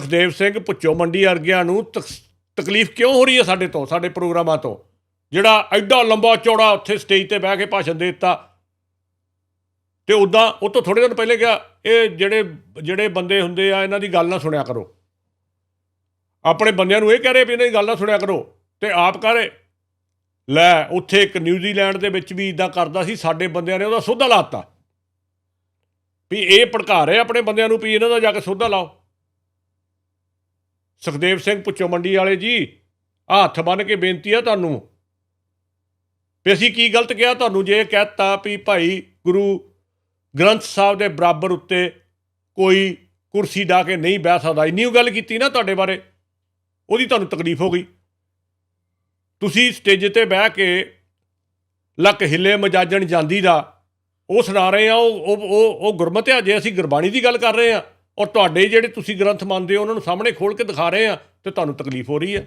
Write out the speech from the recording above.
ਸੁਖਦੇਵ ਸਿੰਘ ਪੁੱਚੋ ਮੰਡੀ ਵਰਗਿਆਂ ਨੂੰ ਤਕ- ਤਕਲੀਫ ਕਿਉਂ ਹੋ ਰਹੀ ਹੈ ਸਾਡੇ ਤੋਂ, ਸਾਡੇ ਪ੍ਰੋਗਰਾਮਾਂ ਤੋਂ? ਜਿਹੜਾ ਐਡਾ ਲੰਬਾ ਚੌੜਾ ਉੱਥੇ ਸਟੇਜ ਤੇ ਬਹਿ ਕੇ ਭਾਸ਼ਣ ਦੇ ਦਿੱਤਾ। ਤੇ ਉਦਾਂ ਉਹ ਤੋਂ ਥੋੜੇ ਦਿਨ ਪਹਿਲੇ ਗਿਆ ਇਹ ਜਿਹੜੇ ਜਿਹੜੇ ਬੰਦੇ ਹੁੰਦੇ ਆ, ਇਹਨਾਂ ਦੀ ਗੱਲ ਨਾ ਸੁਣਿਆ ਕਰੋ। ਆਪਣੇ ਬੰਦਿਆਂ ਨੂੰ ਇਹ ਕਹਿ ਰਹੇ ਵੀ ਇਹਨਾਂ ਦੀ ਗੱਲ ਨਾ ਸੁਣਿਆ ਕਰੋ। ਤੇ ਆਪ ਕਹਰੇ ਲੈ, ਉੱਥੇ ਇੱਕ ਨਿਊਜ਼ੀਲੈਂਡ ਦੇ ਵਿੱਚ ਵੀ ਇਦਾਂ ਕਰਦਾ ਸੀ, ਸਾਡੇ ਬੰਦਿਆਂ ਨੇ ਉਹਦਾ ਸੋਧਾ ਲਾਤਾ ਵੀ ਇਹ ਭੜਕਾ ਰਹੇ ਆਪਣੇ ਬੰਦਿਆਂ ਨੂੰ ਵੀ ਇਹਨਾਂ ਦਾ ਜਾ ਕੇ ਸੋਧਾ ਲਾਓ। ਸੁਖਦੇਵ ਸਿੰਘ ਪੁੱਛੋ ਮੰਡੀ ਵਾਲੇ ਜੀ ਆਹ ਹੱਥ ਬੰਨ ਕੇ ਬੇਨਤੀ ਆ ਤੁਹਾਨੂੰ। ਵੀ ਅਸੀਂ ਕੀ ਗਲਤ ਕਿਹਾ ਤੁਹਾਨੂੰ ਜੇ ਕਹਿਤਾ ਵੀ ਭਾਈ ਗੁਰੂ ਗ੍ਰੰਥ ਸਾਹਿਬ ਦੇ ਬਰਾਬਰ ਉੱਤੇ ਕੋਈ ਕੁਰਸੀ ਢਾ ਕੇ ਨਹੀਂ ਬਹਿ ਸਕਦਾ। ਇੰਨੀ ਓ ਗੱਲ ਕੀਤੀ ਨਾ ਤੁਹਾਡੇ ਬਾਰੇ, ਉਹਦੀ ਤੁਹਾਨੂੰ ਤਕਲੀਫ ਹੋ ਗਈ। ਤੁਸੀਂ ਸਟੇਜ ਤੇ ਬਹਿ ਕੇ ਲੱਕ ਹਿੱਲੇ ਮਜਾਜਣ ਜਾਂਦੀ ਦਾ, ਉਹ ਸੁਣਾ ਰਹੇ ਆ, ਉਹ ਉਹ ਉਹ ਉਹ ਗੁਰਮਤਿ ਆ, ਜੇ ਅਸੀਂ ਗੁਰਬਾਣੀ ਦੀ ਗੱਲ ਕਰ ਰਹੇ ਆ। ਔਰ ਤੁਹਾਡੇ ਜਿਹੜੇ ਤੁਸੀਂ ਗ੍ਰੰਥ ਮੰਨਦੇ ਹੋ, ਉਹਨਾਂ ਨੂੰ ਸਾਹਮਣੇ ਖੋਲ ਕੇ ਦਿਖਾ ਰਹੇ ਆ ਤੇ ਤੁਹਾਨੂੰ ਤਕਲੀਫ ਹੋ ਰਹੀ ਹੈ।